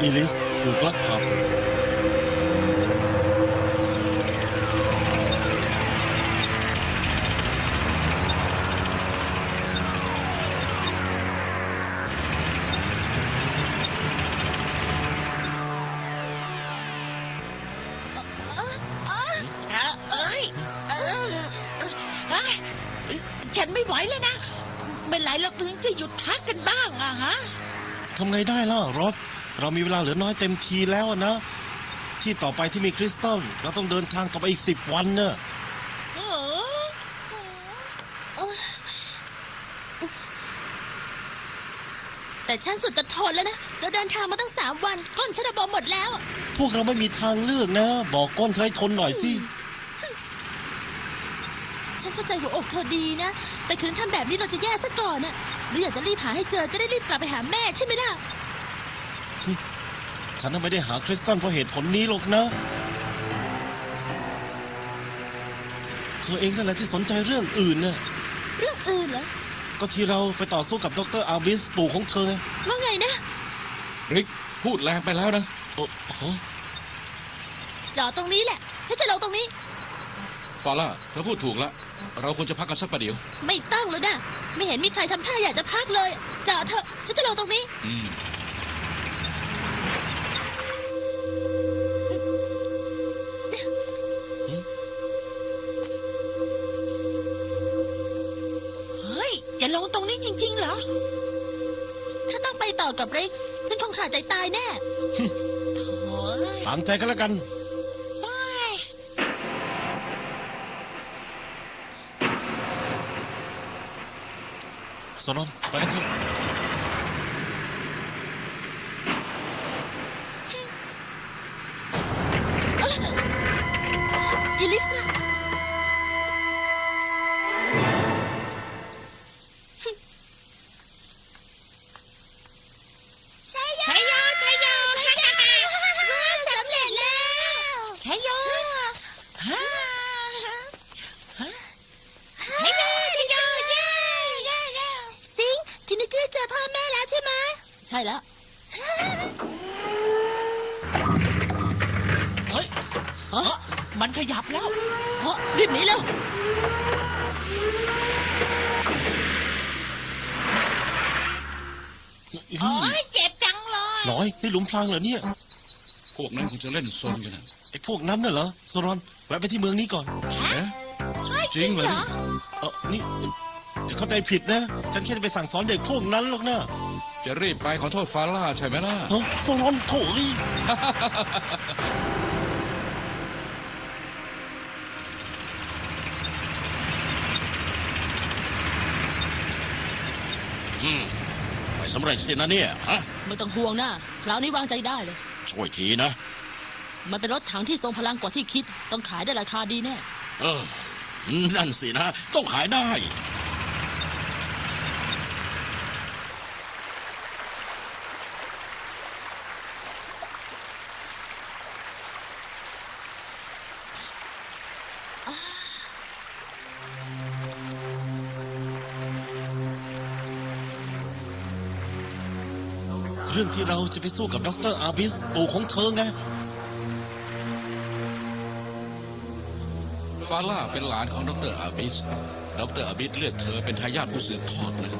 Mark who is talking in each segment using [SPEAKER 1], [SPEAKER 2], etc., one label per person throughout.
[SPEAKER 1] อีลิสถูกลักพาตัว
[SPEAKER 2] ฉันไม่ไหวแล้วนะเมื่อไหร่เราถึงจะหยุดพักกันบ้างอะฮะ
[SPEAKER 1] ทำไงได้ล่ะรถ เรามีเวลาเหลือน้อยเต็มทีแล้วนะ ที่ต่อไปที่มีคริสตัลเราต้องเดินทางต่อไปอีกสิบวันเนอะ
[SPEAKER 2] เออ
[SPEAKER 3] แต่ฉันสุดจะทนแล้วนะ เราเดินทางมาตั้งสามวันก้นฉันระบมหมดแล้วอะ
[SPEAKER 1] พวกเราไม่มีทางเลือกนะ บอกก้นเธอให้ทนหน่อยสิ
[SPEAKER 3] ฉันเข้าใจหัวอกเธอดีนะ แต่คืนทำแบบนี้เราจะแย่ซะก่อนน่ะหรืออยากจะรีบหาให้เจอจะได้รีบกลับไปหาแม่ใช่ไหมล่ะ
[SPEAKER 1] ฉันน่ะไม่ได้หาคริสตัลเพราะเหตุผลนี้หรอกนะ เธอเองนั่นแหละที่สนใจเรื่องอื่นน่ะ
[SPEAKER 3] เรื่องอื่นเหรอ
[SPEAKER 1] ก็ที่เราไปต่อสู้กับดรอาบิสปู่ของเธอไง
[SPEAKER 3] ว่าไงนะ
[SPEAKER 4] ริกพูดแรงไปแล้วนะ
[SPEAKER 1] โอ้โห
[SPEAKER 3] จอดตรงนี้แหละ ฉันจะลงตรงนี้
[SPEAKER 4] ฟาร่าเธอพูดถูกแล้ว เราควรจะพักกันสักประเดี๋ยว
[SPEAKER 3] ไม่ต้องแล้วนะ ไม่เห็นมีใครทำท่าอยากจะพักเลยจอดเถอะ ฉันจะลงตรงนี้
[SPEAKER 4] อืม
[SPEAKER 3] กับริก ฉันคงขาดใจตายแน่
[SPEAKER 2] โอ้ย
[SPEAKER 1] ตามใจกันแล้วกัน
[SPEAKER 2] ไป
[SPEAKER 1] สนอนไปกันเถอะ
[SPEAKER 3] อิลิสาในี่หลุ
[SPEAKER 2] ม
[SPEAKER 1] พรางเหรอเนี่ย
[SPEAKER 4] พวกนั้นคงจะเล่นซนกันนะ
[SPEAKER 1] ไอ้พวกนั้นน่ะเหรอสรอนแวะไปที่เมืองนี้ก่อน
[SPEAKER 4] เอ๊ะ
[SPEAKER 2] เฮ้ย
[SPEAKER 4] จริงเหรอ
[SPEAKER 1] เออนี่จะเข้าใจผิดนะ ฉันแค่จะไปสั่งสอนเด็กพวกนั้นหรอกนะ
[SPEAKER 4] จะรีบไปขอโทษฟาร่าใช่ไหมล่ะ
[SPEAKER 1] เฮ้ยสรอนโถย
[SPEAKER 5] ไม่ สำเร็จสินะเนี่ยฮะ
[SPEAKER 3] ไม่ต้องห่วงนะคราวนี้วางใจได้เลย
[SPEAKER 5] ช่วยทีนะ
[SPEAKER 3] มันเป็นรถถังที่ทรงพลังกว่าที่คิด ต้องขายได้ราคาดีแน่
[SPEAKER 5] เออ นั่นสินะ ต้องขายได้
[SPEAKER 1] รื่องที่เราจะไปสู้กับดรอาบิสปู่ของเธอไง
[SPEAKER 4] ฟาร่าเป็นหลานของดรอาบิส ดรอาบิสเลือกเธอเป็นทายาทผู้สืบทอดนะ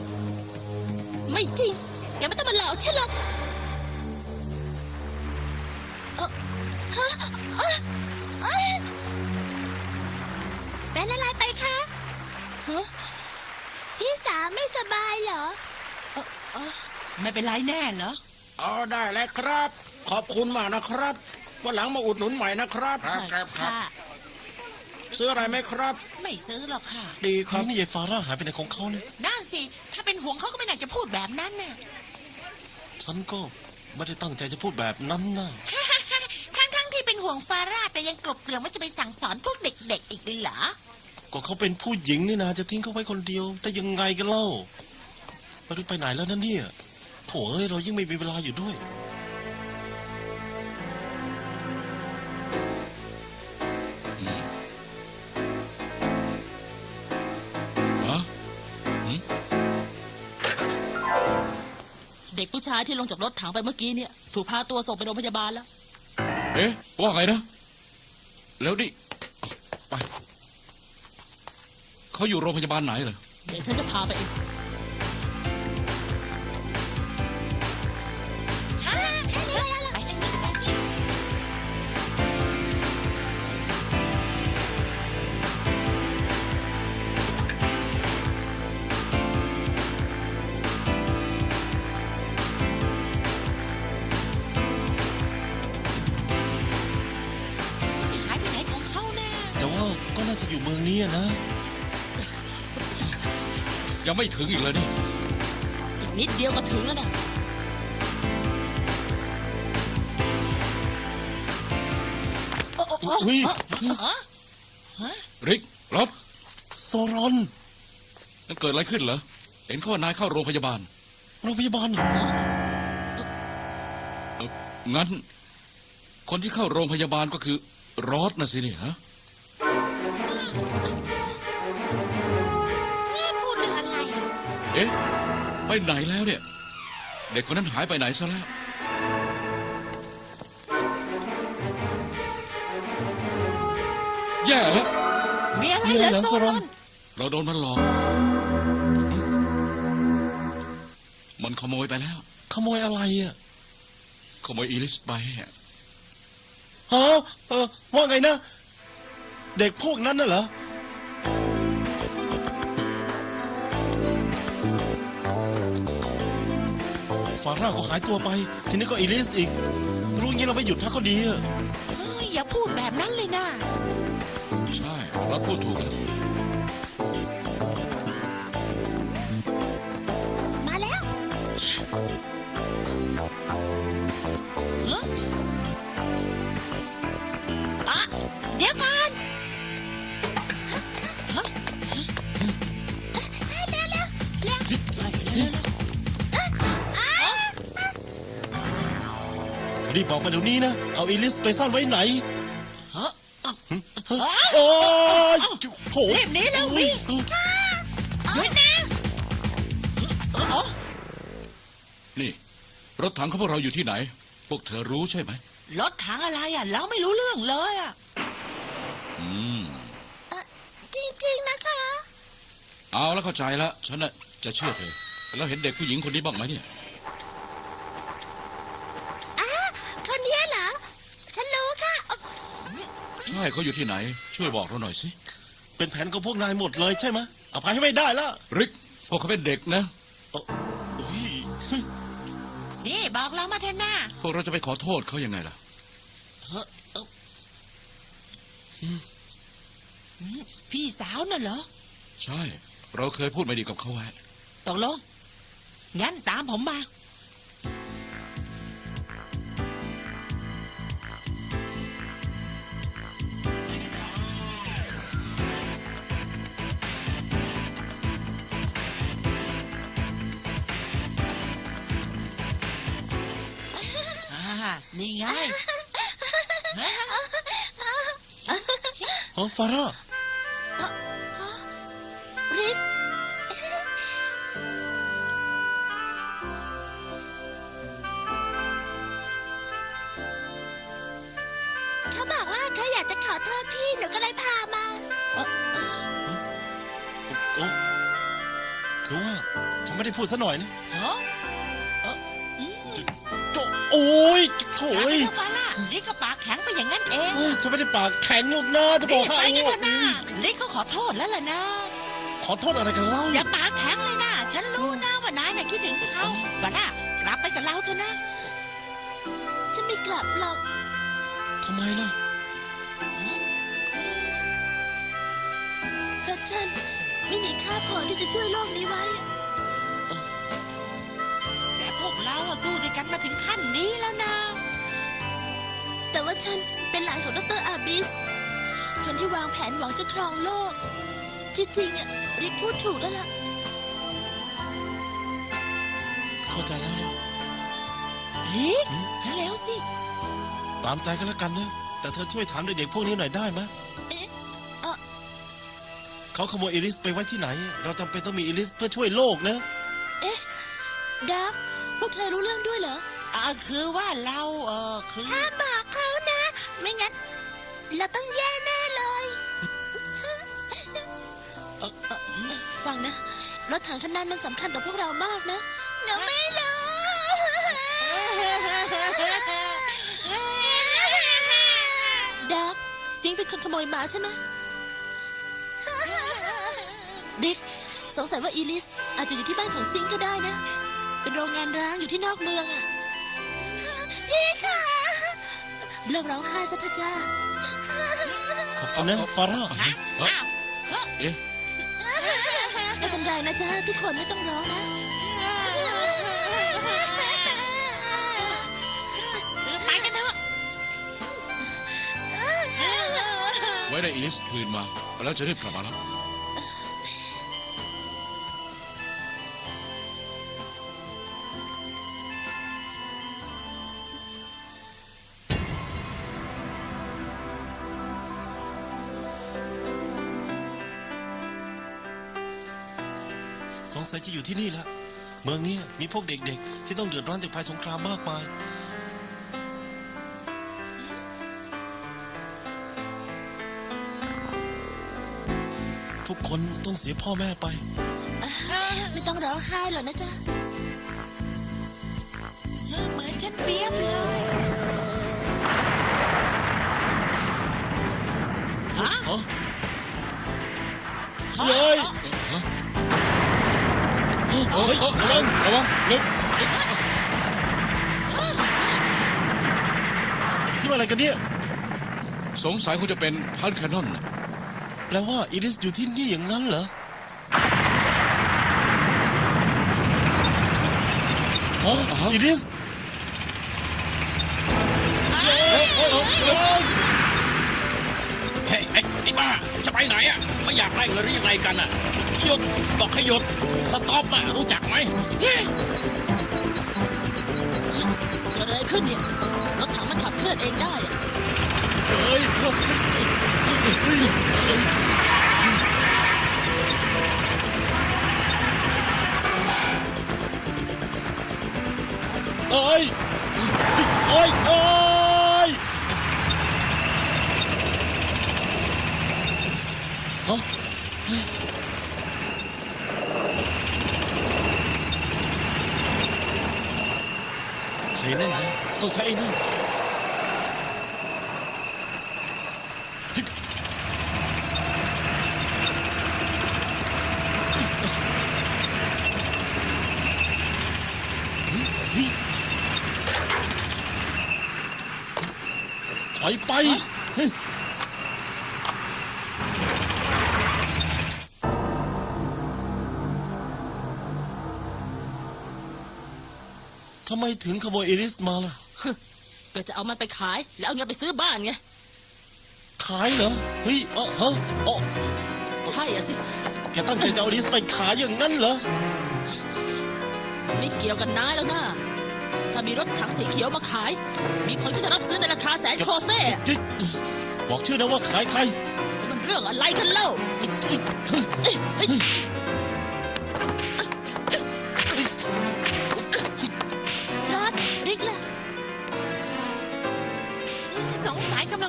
[SPEAKER 3] ไม่จริงแกไม่ต้องมาหลอกฉันหรอกเอ่อฮะเอ้ยเอ้ยเป็นอะไรไปคะฮะพี่สาวไม่สบายเหรอเอ่อเอ่อ
[SPEAKER 2] ไม่เป็นไรแน่เหรอ
[SPEAKER 5] อ๋อได้แล้วครับ ขอบคุณมากนะครับวันหลังมาอุดหนุนใหม่นะครับ
[SPEAKER 3] ค่ะ
[SPEAKER 5] ซื้ออะไรไหมครับ
[SPEAKER 2] ไม่ซื้อหรอกค่ะ
[SPEAKER 5] ดีครับ
[SPEAKER 1] นี่นี่ยายฟาร่าหายไปไหนของเขาเนี่ย
[SPEAKER 2] นั่นสิ ถ้าเป็นห่วงเขาก็ไม่น่าจะพูดแบบนั้นน่ะ
[SPEAKER 1] ฉันก็ไม่ได้ตั้งใจจะพูดแบบนั้นนะ
[SPEAKER 2] ทั้งๆที่เป็นห่วงฟาร่าแต่ยังกลบเกลื่อนว่าจะไปสั่งสอนพวกเด็กๆอีกเหรอ
[SPEAKER 1] ก็เขาเป็นผู้หญิงนี่นะจะทิ้งเขาไว้คนเดียวได้ยังไงกันเล่าไม่รู้ไปไหนแล้วนะเนี่ย โถเอ้ยเรายิ่งไม่มีเวลาอยู่ด้วย
[SPEAKER 4] ฮะ
[SPEAKER 3] ดเด็กผู้ชายที่ลงจากรถถังไปเมื่อกี้เนี่ย ถูกพาตัวส่งไปโรงพยาบาลแล้ว
[SPEAKER 4] เอ๊ะ ว่าไงนะ แล้วดิไป เขาอยู่โรงพยาบาลไหนเหรอ
[SPEAKER 3] เดี๋ยวฉันจะพาไปเอง
[SPEAKER 2] แน่
[SPEAKER 1] แต่ว่าก็น่าจะอยู่เมืองนี้อะนะ
[SPEAKER 4] ยังไม่ถึงอีกเลยนี่
[SPEAKER 3] อีกนิดเดียวก็ถึงแล้วนะโอ้โอ้โอ้
[SPEAKER 1] อุ๊ย
[SPEAKER 2] ฮะ
[SPEAKER 4] ริกรับ
[SPEAKER 1] โซรอน
[SPEAKER 4] นั่นเกิดอะไรขึ้นเหรอ เห็นเขาว่านายเข้าโรงพยาบาล
[SPEAKER 1] โรงพยาบาลเหรอ
[SPEAKER 4] เอ่องั้น คนที่เข้าโรงพยาบาลก็คือรอดนะสิเนี่ยฮะ
[SPEAKER 2] อ๊ะ ไป
[SPEAKER 4] ไหนแล้วเนี่ย เด็กคนนั้นหายไปไหนซะแล้ว แย่แล้ว
[SPEAKER 2] มีอะไร
[SPEAKER 1] มีอะไร
[SPEAKER 2] เหรอ
[SPEAKER 1] เหรอ
[SPEAKER 2] โซ
[SPEAKER 1] โซ
[SPEAKER 2] ร
[SPEAKER 1] ร
[SPEAKER 2] อ
[SPEAKER 1] อนน
[SPEAKER 4] เราโดนมันหลอก มันขโมยไปแล้ว
[SPEAKER 1] ขโมยอะไรอะ
[SPEAKER 4] ขโมยอีลิสไปอะ
[SPEAKER 1] ฮะเออว่าไงนะ เด็กพวกนั้นน่ะเหรอาร่าก็หายตัวไป ทีนี้ก็อีลิสอีก รู้งี้เราไปหยุดพักก็ดีอะ
[SPEAKER 2] เฮ้ยอย่าพูดแบบนั้นเลยนะ
[SPEAKER 4] ใช่เราพูดถูกแล้ว
[SPEAKER 2] มาแล้ว รี
[SPEAKER 1] บบอกมาเดี๋ยวนี้นะ เอาอีลิสไปซ่อนไว้ไหน
[SPEAKER 2] ฮะอะ
[SPEAKER 1] โอ้ยโถ
[SPEAKER 2] รีบหนีเร็วหนีหยุดนะเออ
[SPEAKER 4] นี่ รถถังของพวกเราอยู่ที่ไหน พวกเธอรู้ใช่ไหม
[SPEAKER 2] รถถังอะไรอะ เราไม่รู้เรื่องเลยอะ
[SPEAKER 4] อืม
[SPEAKER 2] จริงๆนะคะ
[SPEAKER 4] เอาแล้วเข้าใจแล้วฉันน่ะจะเชื่อเธอ แล้วเห็นเด็กผู้หญิงคนนี้บ้างไหมเนี่ย
[SPEAKER 2] คนนี้เหรอ ฉันรู้ค่ะ
[SPEAKER 4] ใช่เขาอยู่ที่ไหน ช่วยบอกเราหน่อยสิ
[SPEAKER 1] เป็นแผนของพวกนายหมดเลยใช่ไหมอภัยให้ไม่ได้ละ
[SPEAKER 4] ริกพวกเขาเป็นเด็กนะ
[SPEAKER 1] เอ้าโอ้ย
[SPEAKER 2] นี่บอกเรามาเถอะนะ
[SPEAKER 4] พวกเราจะไปขอโทษเขายังไงล่ะ
[SPEAKER 2] เฮ้อเอ้าอืมพี่สาวน่ะเหรอ
[SPEAKER 4] ใช่ เราเคยพูดไม่ดีกับเขาไว้
[SPEAKER 2] ตกลงงั้นตามผมมา นี่ไง
[SPEAKER 1] ฮะฟาร่า
[SPEAKER 3] ริก
[SPEAKER 2] เขาบอกว่าเขาอยากจะขอโทษพี่หนูก็เลยพามา
[SPEAKER 1] โอ้คือว่าฉันไม่ได้พูดซะหน่อยนะ
[SPEAKER 2] ฮะ
[SPEAKER 1] โถ่โอ้ยโถ่
[SPEAKER 2] ถาม
[SPEAKER 1] เอ้ย
[SPEAKER 2] ไปฟาล่าลิกก็ปากแข็งไปอย่างนั้นเอง
[SPEAKER 1] เอ้ยฉันไม่ได้ปากแข็งหรอกนะจะบ
[SPEAKER 2] รี
[SPEAKER 1] อก
[SPEAKER 2] บ
[SPEAKER 1] ให้
[SPEAKER 2] ไปกันเถอะนะลิกเขาขอโทษแล้วล่ะนะ
[SPEAKER 1] ขอโทษอะไรกันเล่า
[SPEAKER 2] อย่าปากแข็งเลยนะฉันรู้นะว่านายน่ะคิดถึงเขาฟาล่ากลับไปกับเราเถอะนะ
[SPEAKER 3] ฉันไม่กลับหรอก
[SPEAKER 1] ทำไมล่ะ
[SPEAKER 3] เพราะฉันไม่มีค่าพอที่จะช่วยโลกนี้ไว้
[SPEAKER 2] แต่พวก เราอะสู้ด้วยกันมาถึงขั้นนี้แล้วนะ
[SPEAKER 3] แต่ว่าฉันเป็นหลานของดรอาบิส คนที่วางแผนหวังจะครองโลก ที่จริงอะริกพูดถูกแล้วล่ะ
[SPEAKER 1] เข้าใจแล้วนะ
[SPEAKER 2] ลิกเร็วสิ
[SPEAKER 1] ตามใจกันแล้วกันนะ แต่เธอช่วยถามเด็กๆพวกนี้หน่อยได้ไหม
[SPEAKER 3] เอ๊ะเอ่อ
[SPEAKER 1] เขาขโมยอีลิสไปไว้ที่ไหน เราจำเป็นต้องมีอีลิสเพื่อช่วยโลกนะ
[SPEAKER 3] เอ๊ะดับ พวกเธอรู้เรื่องด้วยเหรอ
[SPEAKER 2] อ่าคือว่าเราเออคือ ห้ามบอกเขานะ ไม่งั้น เราต้องแย่แน่เลย
[SPEAKER 3] ฟังนะ รถถังคันนั้นมันสำคัญต่อพวกเรามากนะ
[SPEAKER 2] หนูไม่รู้
[SPEAKER 3] ดักซิงเป็นคนขโมยมาใช่ไหมดิกสงสัยว่าอีลิส อาจจะอยู่ที่บ้านของซิงก็ได้นะ เป็นโรงงานร้างอยู่ที่นอกเมืองอะพี่คะเลิกร้องไห้ซะเถอะจ้า
[SPEAKER 1] ขอบคุณนะฟาร่า
[SPEAKER 4] เอ้ยเอ๊ะ
[SPEAKER 3] ไม่เป็นไรนะจ้าทุกคนไม่ต้องร้องนะ
[SPEAKER 2] ไปกันเถอะ
[SPEAKER 4] ไว้ได้อีลิสคืนมา แล้วจะรีบกลับมาแล้ว
[SPEAKER 1] สงสัยจะอยู่ที่นี่ละเมืองเนี้มีพวกเด็กๆ ที่ต้องเดือดร้อนจากภัยสงครามมากมาย ทุกคนต้องเสียพ่อแม่ไป
[SPEAKER 3] ไม่ต้องร้องไห้หรอกนะจ๊ะ
[SPEAKER 2] เหมือนฉันเปียบเลยฮะ
[SPEAKER 1] ฮะเฮ้ย
[SPEAKER 4] ฮะ
[SPEAKER 1] เฮ้ยระวัง
[SPEAKER 4] ระวังเร็ว
[SPEAKER 1] คิดว่าอะไรกันเนี่ย
[SPEAKER 4] สงสัยคงจะเป็นพันแคนนอนน่ะ
[SPEAKER 1] แปลว่าอีริสอยู่ที่นี่อย่างนั้นเหรอฮะอีริส
[SPEAKER 5] เฮ้ยไอ้ไอ้บ้า จะไปไหนอะ ไม่อยากได้เงินหรือยังไงกันอะ หยุด บอกให้หยุด สต็อปอะ รู้จักไหม
[SPEAKER 3] เกิดอะไรขึ้นเนี่ยรถถังมันขับเคลื่อนเองได้อะ
[SPEAKER 1] เฮ้ยเอ้ยโอ้ยโอ้ยฮะ ใครนั่นนะต้องใช้ไอ้นั่นถอยไป ทำไมถึงขโมยเอริสมาล่ะ
[SPEAKER 3] ก็จะเอามันไปขาย แล้วเอาเงินไปซื้อบ้านไง
[SPEAKER 1] ขายเหรอ เฮ้ยเอ๋อฮะอ๋อ
[SPEAKER 3] ใช่อะสิ
[SPEAKER 1] แกตั้งใจจะเอาเอริสไปขายอย่างนั้นเหรอ
[SPEAKER 3] ไม่เกี่ยวกันนายแล้วนะถ้ามีรถถังสีเขียวมาขาย มีคนที่จะรับซื้อในราคาแสนโครเซ่
[SPEAKER 1] จิ๊ดบอกชื่อนะว่าขายใคร
[SPEAKER 3] แล้วมันเรื่องอะไรกันเล่า
[SPEAKER 1] เฮ้ย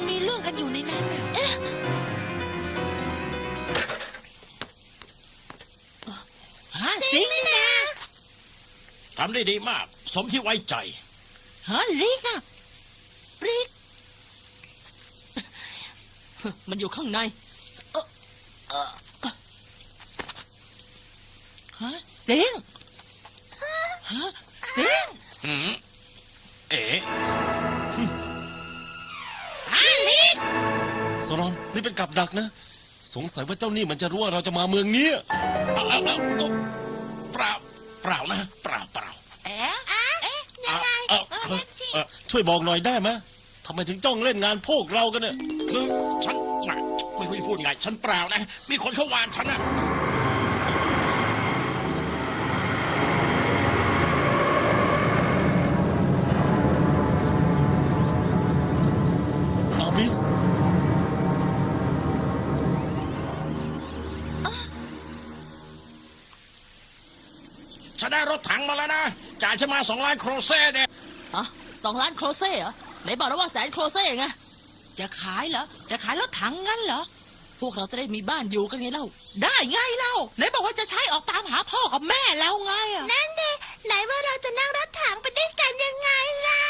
[SPEAKER 2] มีเรื่องกันอยู่ในนั้นน่ะ
[SPEAKER 3] เอ๊ะ
[SPEAKER 2] ฮะสิงนี่นะ
[SPEAKER 5] ทำได้ดีมาก สมที่ไว้ใจ
[SPEAKER 2] ฮะลิกอะ
[SPEAKER 3] ริกมันอยู่ข้างใน
[SPEAKER 2] ฮะสิงฮะสิง
[SPEAKER 5] หืม
[SPEAKER 2] กั
[SPEAKER 1] บดักนะ สงสัยว่าเจ้านี่มันจะรู้ว่าเราจะมาเมืองเนี้ย
[SPEAKER 5] เอาเอาเอาเอาเปล่าเปล่านะเปล่าเปล่า
[SPEAKER 2] เอ๊ะเอ๊ะยังไง
[SPEAKER 5] เอา
[SPEAKER 2] เอนั่นสิ
[SPEAKER 5] เออ
[SPEAKER 1] ช่วยบอกหน่อยได้ไหมทำไมถึงจ้องเล่นงานพวกเรากันเนี่ย
[SPEAKER 5] คือฉันน่ะไม่รู้จะพูดไงฉันเปล่านะ มีคนเขาวานฉันนะ
[SPEAKER 1] อาบิส
[SPEAKER 5] ได้รถถังมาแล้วนะ จ่ายฉันมาสองล้านโครเซ่เนี่ย
[SPEAKER 3] อะสองล้านโครเซ่เหรอไหนบอกแล้วว่าแสนโครเซ่ไง
[SPEAKER 2] จะขายเหรอ จะขายรถถังงั้นเหรอ
[SPEAKER 3] พวกเราจะได้มีบ้านอยู่กันไงเล่า
[SPEAKER 2] ได้ไงเล่าไหนบอกว่าจะใช้ออกตามหาพ่อกับแม่แล้วไงอะนั่นเองไหนว่าเราจะนั่งรถถังไปด้วยกันยังไงล่ะ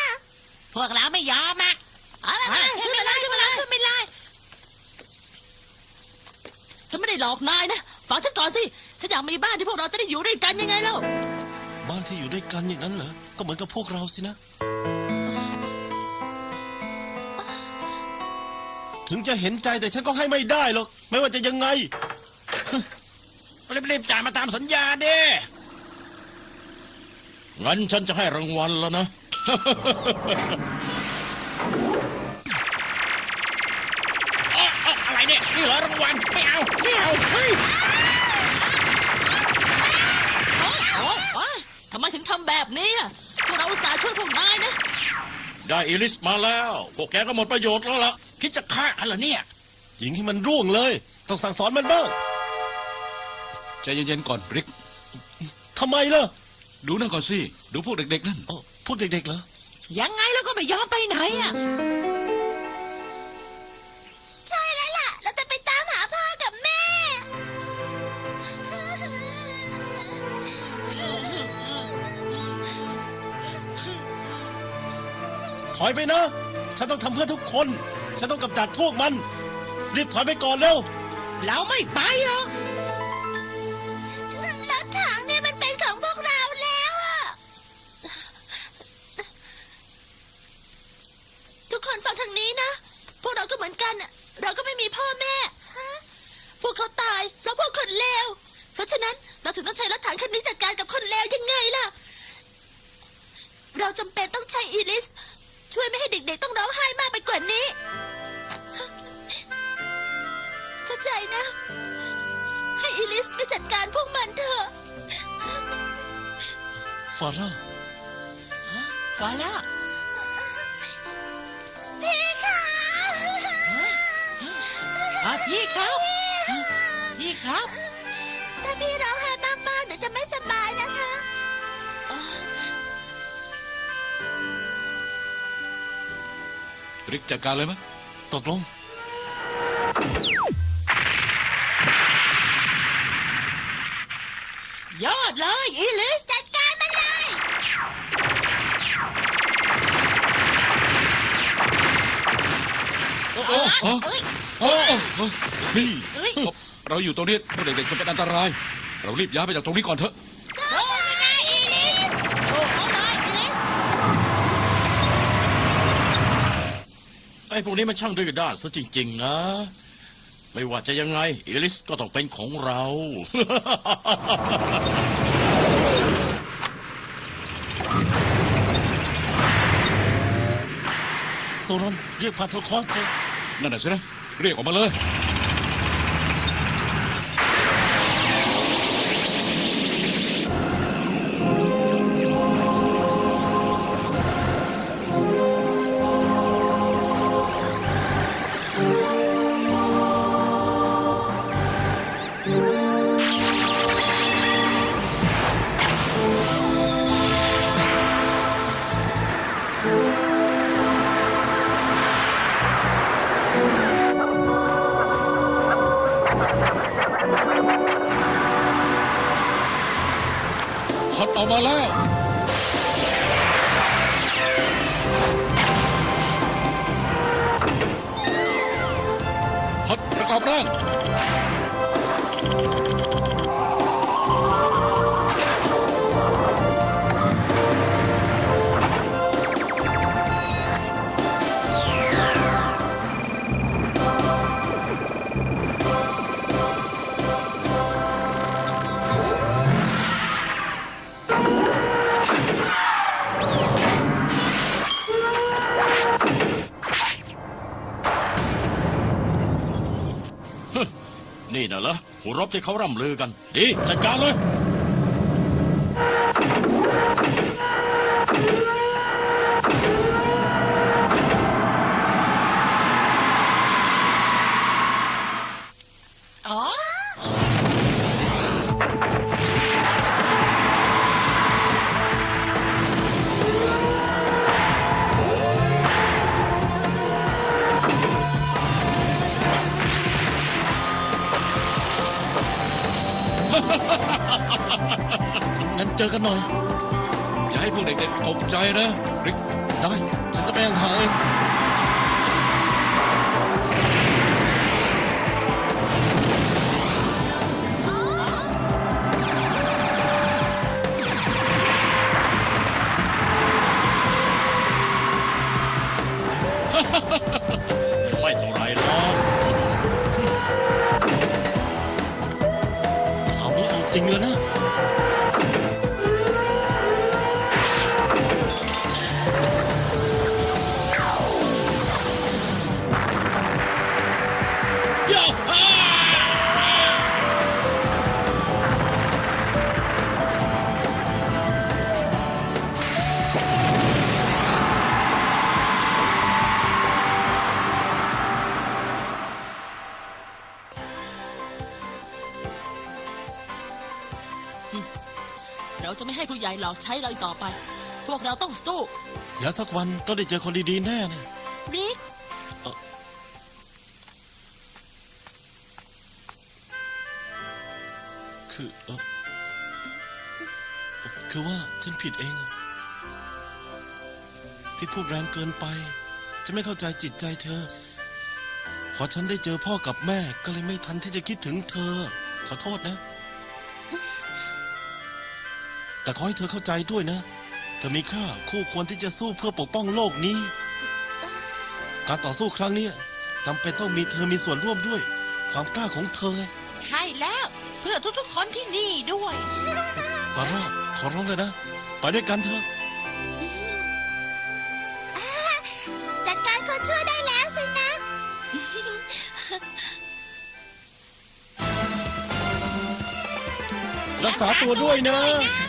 [SPEAKER 2] พวกเราไม่ยอมอะ
[SPEAKER 3] เอาละมาขึ้นมาเลยขึ้นมาเลย
[SPEAKER 2] ขึ้นไม่ได้
[SPEAKER 3] ฉันไม่ได้หลอกนายนะ ฟังฉันก่อนสิฉันอยากมีบ้านที่พวกเราจะได้อยู่ด้วยกันยังไงเล่า
[SPEAKER 1] บ้านที่อยู่ด้วยกันอย่างนั้นเหรอ ก็เหมือนกับพวกเราสินะ ถึงจะเห็นใจแต่ฉันก็ให้ไม่ได้หรอก ไม่ว่าจะยังไง
[SPEAKER 5] รีบๆจ่ายมาตามสัญญาดิงั้นฉันจะให้รางวัลแล้วนะ อ๊ะอ๊ะอะไรเนี่ย นี่เหรอรางวัล ไม่เอา ไม่เอาเฮ้ย
[SPEAKER 3] ทำไมถึงทำแบบนี้อะพวกเราอุตส่าห์ช่วยพวกนายนะ
[SPEAKER 5] ได้อีลิสมาแล้ว พวกแกก็หมดประโยชน์แล้วล่ะ คิดจะฆ่ากันเหรอเนี่ย
[SPEAKER 1] หญิงให้มันร่วงเลย ต้องสั่งสอนมันบ้าง
[SPEAKER 4] ใจเย็นๆก่อนริก
[SPEAKER 1] ทำไมล่ะ
[SPEAKER 4] ดูนั่นก่อนสิ ดูพวกเด็กๆนั่น
[SPEAKER 1] อ๋อพูดเด็กๆเหรอ
[SPEAKER 2] ยังไงเราก็ไม่ยอมไปไหนอะ
[SPEAKER 1] ถอยไปนะ ฉันต้องทำเพื่อทุกคน ฉันต้องกำจัดพวกมัน รีบถอยไปก่อนเร็ว
[SPEAKER 2] เราไม่ไปหรอกรถถังเนี่ยมันเป็นของพวกเราแล้วอะ
[SPEAKER 3] ทุกคนฟังทางนี้นะ พวกเราก็เหมือนกันน่ะเราก็ไม่มีพ่อแม่ พวกเขาตายเพราะพวกคนเลว เพราะฉะนั้นเราถึงต้องใช้รถถังคันนี้จัดการกับคนเลวยังไงล่ะ เราจำเป็นต้องใช้อีลิส ช่วยไม่ให้เด็กๆ ต้องร้องไห้มากไปกว่านี้ เข้าใจนะ ให้อีลิสไปจัดการพวกมันเถอะ
[SPEAKER 1] ฟาร่า
[SPEAKER 2] ฟาล่าพี่คะอะพี่ครับ พี่ครับ ถ้าพี่ร้องไห้
[SPEAKER 4] ริกจัดการเลยไหม
[SPEAKER 1] ตกลง
[SPEAKER 2] ยอดเลย อีลิส จัดการมันเลย
[SPEAKER 4] โอ้โอ้โอ้
[SPEAKER 2] เอ้ย
[SPEAKER 4] โอ้โอ้นี่
[SPEAKER 2] เอ้ย
[SPEAKER 4] เราอยู่ตรงนี้พวกเด็กๆจะเป็นอันตราย เรารีบย้ายไปจากตรงนี้ก่อนเถอะ
[SPEAKER 2] โอ้นายอีลิสโอ้เขาเลยอีลิส
[SPEAKER 5] ไอ้พวกนี้มันช่างดื้อด้านซะจริง ๆ นะ ไม่ว่าจะยังไงอีลิสก็ต้องเป็นของเรา
[SPEAKER 1] โซรอนเรียกพาโทรคอสเถอะ
[SPEAKER 4] นั่นน่ะสินะ เรียกออกมาเลย ฮ รบ
[SPEAKER 5] ที่เขาร่ำลือกัน ดี จัดการเลย
[SPEAKER 1] กันหน่อย
[SPEAKER 4] อย่าให้พวกเด็กๆตกใจนะริก
[SPEAKER 1] ได้ ฉันจะไปห่างๆเอง
[SPEAKER 3] เราจะไม่ให้ผู้ใหญ่หลอกใช้เราอีกต่อไป พวกเราต้องสู้
[SPEAKER 1] แล้วสักวันต้องได้เจอคนดีๆแน่นะ
[SPEAKER 3] ริก
[SPEAKER 1] คือเออคือว่าฉันผิดเอง ที่พูดแรงเกินไปจะไม่เข้าใจจิตใจเธอ พอฉันได้เจอพ่อกับแม่ก็เลยไม่ทันที่จะคิดถึงเธอ ขอโทษนะ แต่ขอให้เธอเข้าใจด้วยนะ เธอมีค่าคู่ควรที่จะสู้เพื่อปกป้องโลกนี้ การต่อสู้ครั้งนี้จำเป็นต้องมีเธอมีส่วนร่วมด้วย ความกล้าของเธอไง
[SPEAKER 2] ใช่แล้วเพื่อทุกๆคนที่นี่ด้วย
[SPEAKER 1] ฟาร่าขอร้องเลยนะ ไปด้วยกันเถอะ
[SPEAKER 3] จัดการคนชั่วได้แล้วสินะ
[SPEAKER 1] รักษาตัวด้วยนะ
[SPEAKER 3] รักษาตัวด้วยนะ